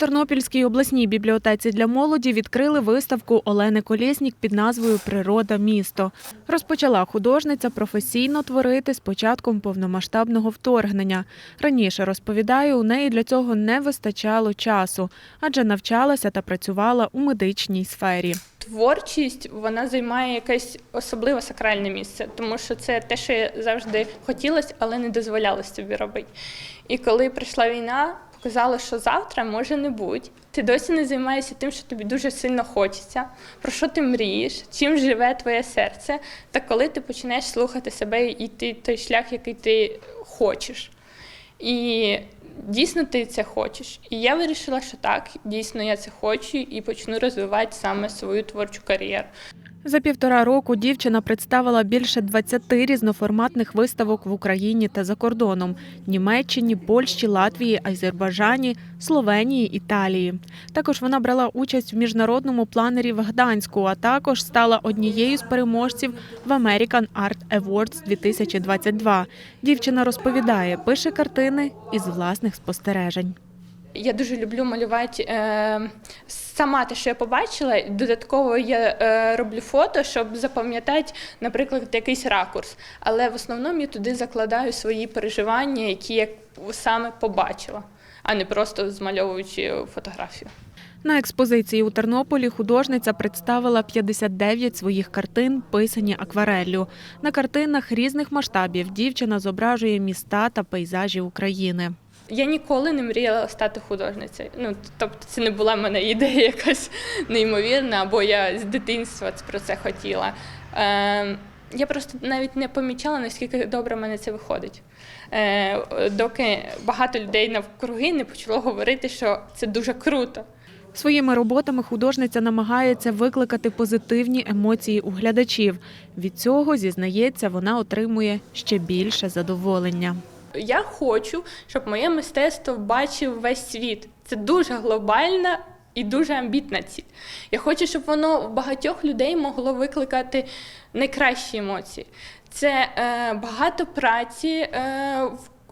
Тернопільській обласній бібліотеці для молоді відкрили виставку Олени Колєснік під назвою Природа місто. Розпочала художниця професійно творити з початком повномасштабного вторгнення. Раніше розповідає, у неї для цього не вистачало часу, адже навчалася та працювала у медичній сфері. Творчість вона займає якесь особливе сакральне місце, тому що це те, що я завжди хотілося, але не дозволялось собі робити. І коли прийшла війна, показало, що завтра може не бути. Ти досі не займаєшся тим, що тобі дуже сильно хочеться, про що ти мрієш, чим живе твоє серце. Та коли ти починаєш слухати себе і йти той шлях, який ти хочеш. І дійсно ти це хочеш. І я вирішила, що так, дійсно я це хочу і почну розвивати саме свою творчу кар'єру. За півтора року дівчина представила більше 20 різноформатних виставок в Україні та за кордоном Німеччині, Польщі, Латвії, Азербайджані, Словенії, Італії. Також вона брала участь в міжнародному планері в Гданську, а також стала однією з переможців в American Art Awards 2022. Дівчина розповідає, пише картини із власних спостережень. Я дуже люблю малювати е, сама те, що я побачила. Додатково я е, роблю фото, щоб запам'ятати, наприклад, якийсь ракурс. Але в основному я туди закладаю свої переживання, які я саме побачила, а не просто змальовуючи фотографію. На експозиції у Тернополі художниця представила 59 своїх картин, писані аквареллю. На картинах різних масштабів дівчина зображує міста та пейзажі України. Я ніколи не мріяла стати художницею. Ну, тобто, це не була в мене ідея якась неймовірна, або я з дитинства про це хотіла. Е, я просто навіть не помічала, наскільки добре в мене це виходить. Е, доки багато людей навкруги не почало говорити, що це дуже круто. Своїми роботами художниця намагається викликати позитивні емоції у глядачів. Від цього, зізнається, вона отримує ще більше задоволення. Я хочу, щоб моє мистецтво бачив весь світ. Це дуже глобальна і дуже амбітна ціль. Я хочу, щоб воно в багатьох людей могло викликати найкращі емоції. Це е, багато праці. Е,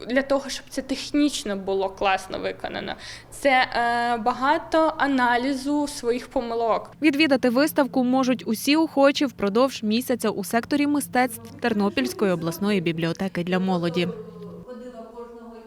для того, щоб це технічно було класно виконано, це е, багато аналізу своїх помилок. Відвідати виставку можуть усі охочі впродовж місяця у секторі мистецтв Тернопільської обласної бібліотеки для молоді.